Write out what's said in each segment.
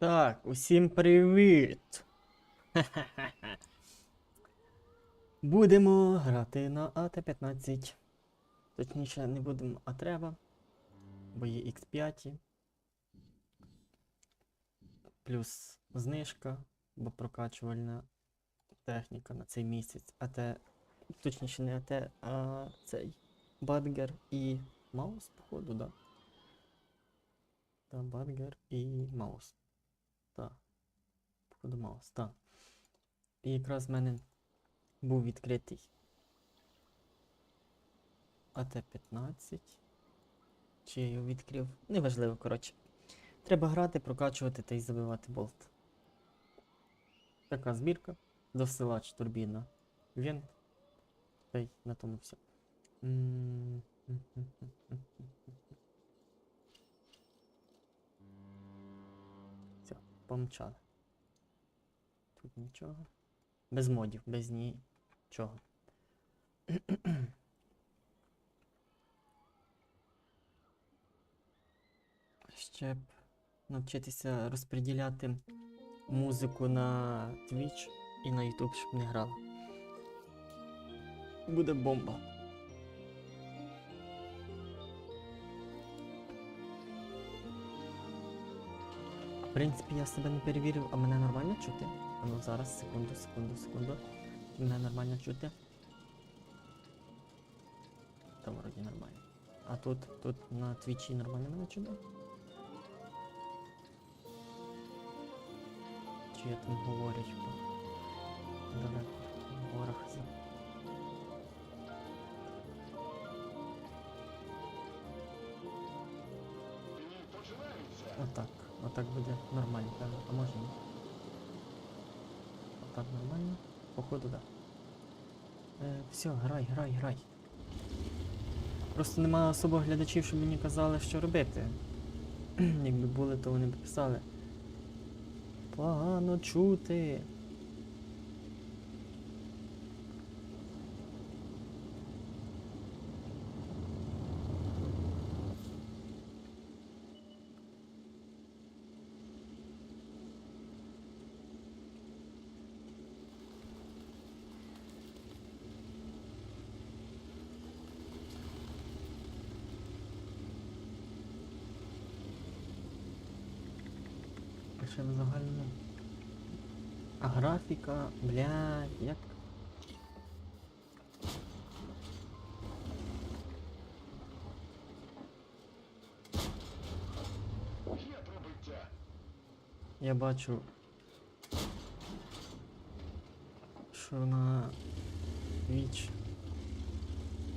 Так, усім привіт! Будемо грати на АТ-15. Точніше, не будемо, а треба. Бо є X5. Плюс знижка, бо прокачувальна техніка на цей місяць. АТ. Точніше, не АТ, а цей. Бадгер і Маус, походу, да. Та Бадгер і Маус. Так. Походу Маус, так. І якраз в мене був відкритий АТ-15. Чи я його відкрив? Неважливо, коротше. Треба грати, прокачувати та й забивати болт. Така збірка. Досилач турбіна. Він. Та й на тому все. Помчали. Тут нічого. Без модів, без нічого. Ще б навчитися розподіляти музику на Twitch і на YouTube, щоб не грала. Буде бомба. Принципі, я себе не перевірив, а мене нормально чути? А ну зараз, секунду, секунду, секунду. Мене нормально чути. Там вроді нормально. А тут, тут на твічі нормально мене чути? Чи я там говорять по далеко в горах за. Отак буде нормально, певно. А може ні. Отак нормально. Походу, да. Е, все, грай, грай, грай. Просто нема особо глядачів, щоб мені казали, що робити. Якби були, то вони б писали. Погано чути. Ще в загальному. А графіка, бля, як. Я бачу. Що на Twitch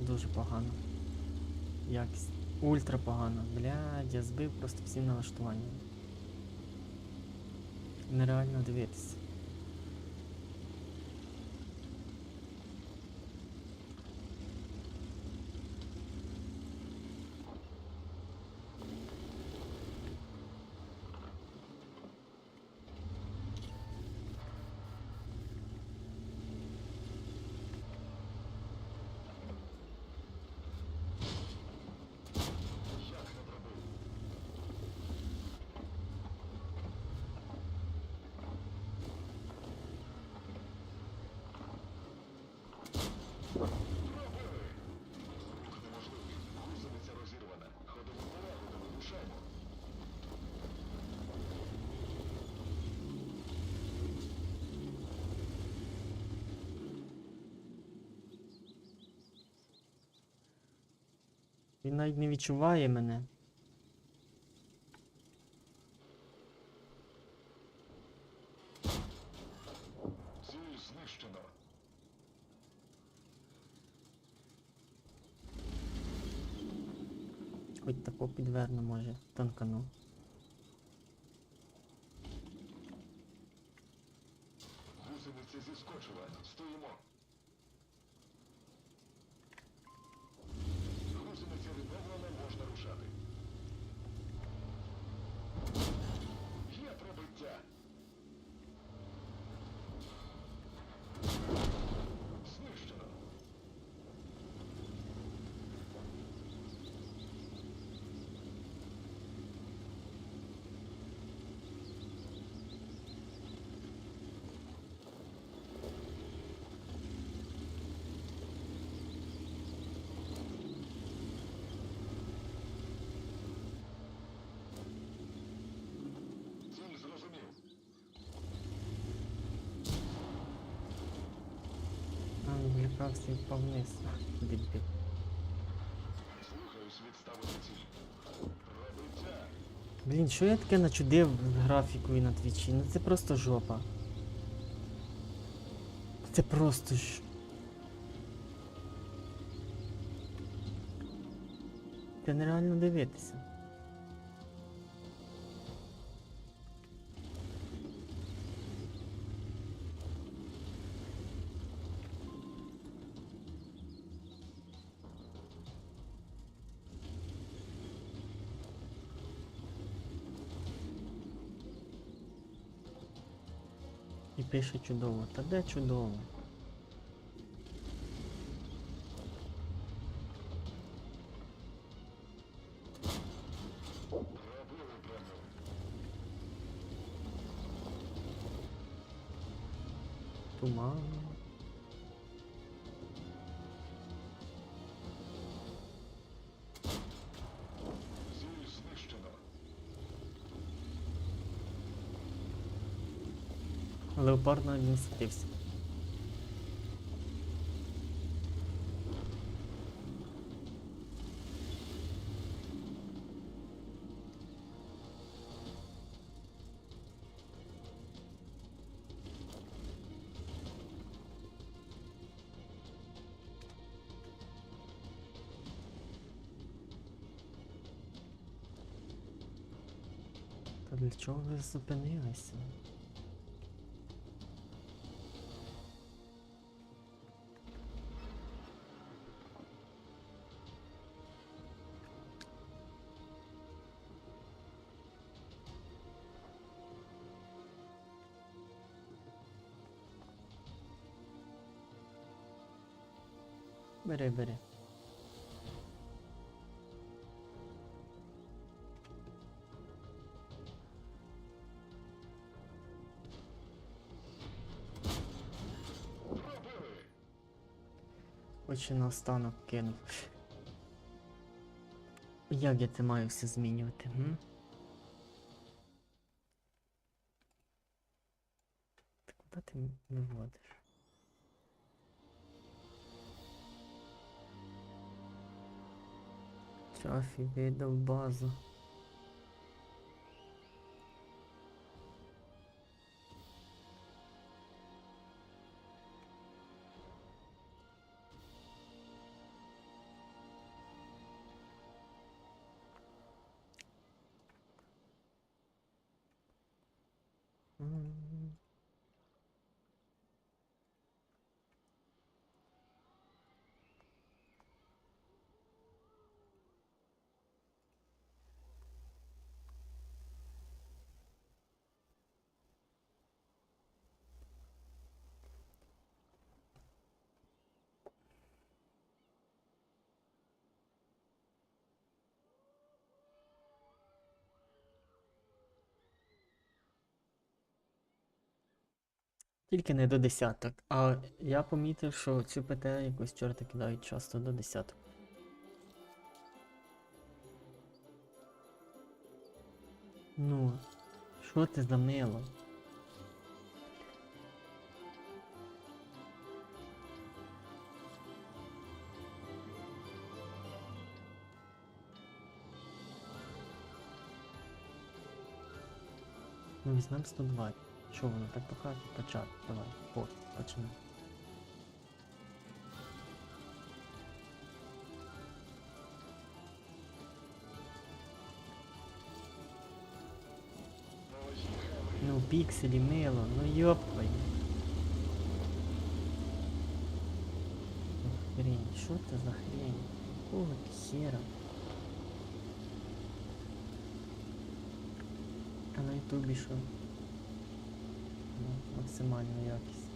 дуже погано. Якість. Ультра погано. Блядь, я збив просто всі налаштування. Нереально дивитися. Він навіть не відчуває мене. Хоч підверну, може, танкану. Гусениця зіскочила. Стоїмо. І впав вниз. Пробиття. Блін, що я таке начудив графікою на твічі? Ну це просто жопа. Це просто ж. Це нереально дивитися. І пише чудово. Де чудово? Туман. Не світився. Та для чого ви зупинилися? Бери, бери. Очі на останок кинув. Як я це маю все змінювати? М? Та куди ти м- виводиш? Chofe da Mm. Тільки не до десяток. А я помітив, що цю ПТ якось чорти кидають часто до десяток. Ну, що ти за мило? Ну, візьмемо 102. Що воно так покаже? Почати. Давай, от, починай. Поїхали. Ну, пікселі, мило, ну йопай. Хрень, що це за хрень? Какого хера? А на ютубі що? Ну, максимальна якість.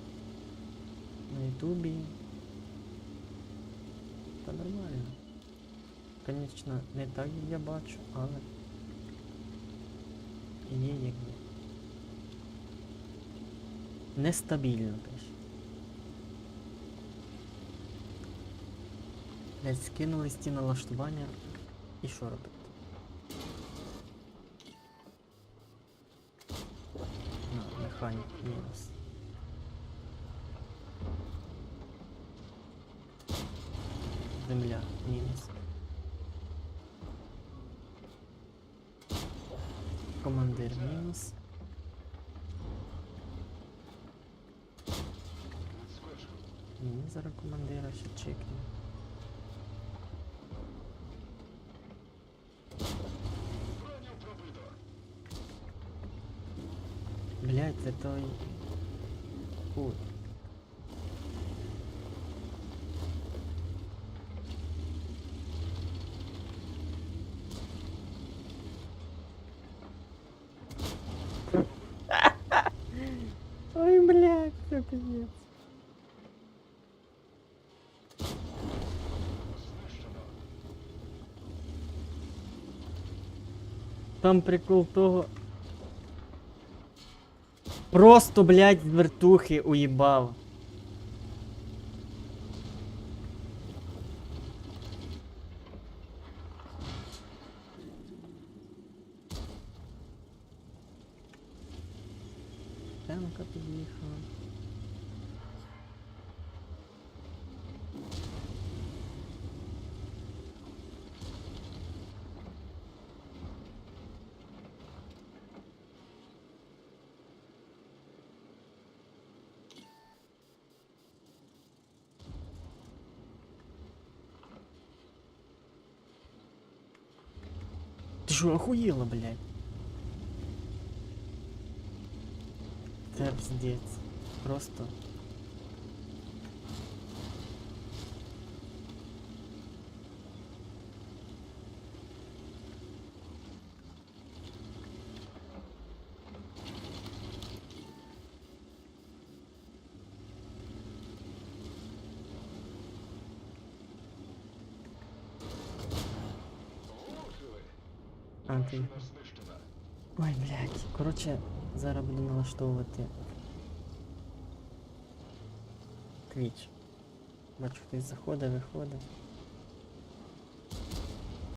На ютубі. Та нормально. Конечно, не так як я бачу, але є як є. Нестабільно пише. Блять, скинули ті і що робити? На, механік мінус. Земля. Мінус. Командир мінус. Відскочив. Ні, зараз командира ще чекну. Це той. Фу. Ой, блядь, це пиздец. Там прикол того. Просто, блядь, вертухи уїбав. Темка під'їхала. Что, охуела, блядь? Пиздец. Просто. А, ти. Машина знищена. Ой, блядь. Коротше, зараз буду налаштовувати. Твіч. Бачу, хтось заходить, виходить.